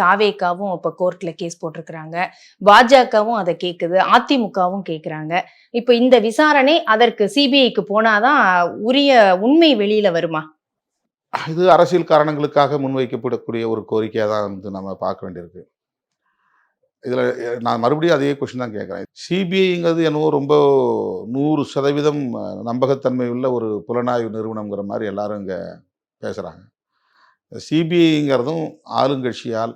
தாவேக்காவும் இப்போ கோர்ட்டில் கேஸ் போட்டிருக்கிறாங்க. பாஜகவும் அதை கேட்குது அதிமுகவும் கேட்குறாங்க இப்போ இந்த விசாரணை அதற்கு சிபிஐக்கு போனாதான் உரிய உண்மை வெளியில வருமா? இது அரசியல் காரணங்களுக்காக முன்வைக்கப்படக்கூடிய ஒரு கோரிக்கையாக தான் வந்து நம்ம பார்க்க வேண்டியிருக்கு. இதில் நான் மறுபடியும் அதே கொஷின் தான் கேட்குறேன் சிபிஐங்கிறது என்னவோ ரொம்ப நூறு சதவீதம் நம்பகத்தன்மை உள்ள ஒரு புலனாய்வு நிறுவனங்கிற மாதிரி எல்லாரும் இங்கே பேசுகிறாங்க சிபிஐங்கிறதும் ஆளுங்கட்சியால்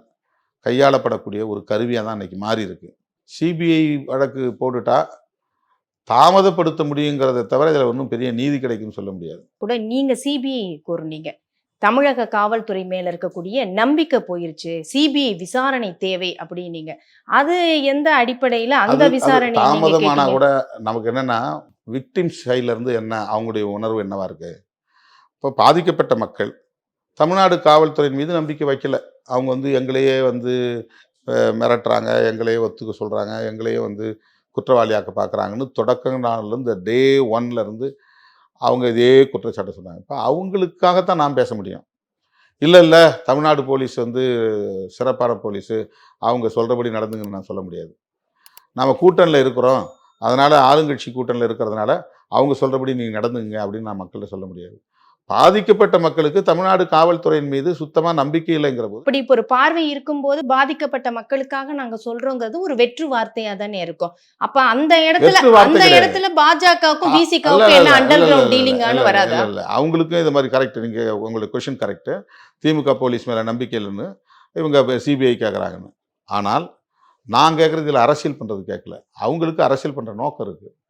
கையாளப்படக்கூடிய ஒரு கருவியாக தான் இன்னைக்கு மாறி இருக்கு. சிபிஐ வழக்கு போட்டுட்டா தாமதப்படுத்த முடியுங்கிறத தவிர இதில் ஒன்றும் பெரிய நீதி கிடைக்கும்னு சொல்ல முடியாது. கூட நீங்க சிபிஐ கூறுனீங்க. தமிழக காவல்துறை மேல இருக்கக்கூடிய நம்பிக்கை போயிருச்சு. சிபிஐ விசாரணை தேவை அப்படின்னீங்க. அது எந்த அடிப்படையில அந்த விசாரணை தாமதமானா? கூட நமக்கு என்னன்னா விக்டிம்ஸ் சைட்ல இருந்து என்ன அவங்களுடைய உணர்வு என்னவா இருக்கு? இப்போ பாதிக்கப்பட்ட மக்கள் தமிழ்நாடு காவல்துறையின் மீது நம்பிக்கை வைக்கல. அவங்க வந்து எங்களையே வந்து மிரட்டுறாங்க எங்களையே ஒத்துக்க சொல்கிறாங்க எங்களையே வந்து குற்றவாளியாக்க பார்க்குறாங்கன்னு தொடக்க நாள்லேருந்து டே ஒன்லேருந்து அவங்க இதே குற்றச்சாட்டு சொன்னாங்க. இப்போ அவங்களுக்காகத்தான் நான் பேச முடியும். இல்லை இல்லை தமிழ்நாடு போலீஸ் வந்து சிறப்பான போலீஸு. அவங்க சொல்கிறபடி நடந்துங்கன்னு நான் சொல்ல முடியாது. நம்ம கூட்டணியில் இருக்கிறோம். அதனால் ஆளுங்கட்சி கூட்டணியில் இருக்கிறதுனால அவங்க சொல்கிறபடி நீங்கள் நடந்துங்க அப்படின்னு நான் மக்கள்கிட்ட சொல்ல முடியாது. பாதிக்கப்பட்ட மக்களுக்கு தமிழ்நாடு காவல்துறையின் மீது சுத்தமாக நம்பிக்கை இல்லைங்கிற போது இப்படி இப்போ ஒரு பார்வை இருக்கும்போது பாதிக்கப்பட்ட மக்களுக்காக நாங்க சொல்றோங்கிறது ஒரு வெற்று வார்த்தையா தானே இருக்கும். அப்ப அந்த இடத்துல அந்த. இடத்துல பாஜகவுக்கும் பிசிகாவுக்கும் என்ன அண்டர் கிரவுண்ட் டீலிங்கானு வராதா? இல்ல. அவங்களுக்கும் இது மாதிரி கரெக்ட் நீங்கள் உங்களுக்கு கொஷின் கரெக்டு திமுக போலீஸ் மேலே நம்பிக்கை இல்லைன்னு இவங்க சிபிஐ கேட்குறாங்கன்னு ஆனால் நான் கேட்குறது இதில் அரசியல் பண்ணுறது கேட்கல அவங்களுக்கு அரசியல் பண்ணுற நோக்கம் இருக்குது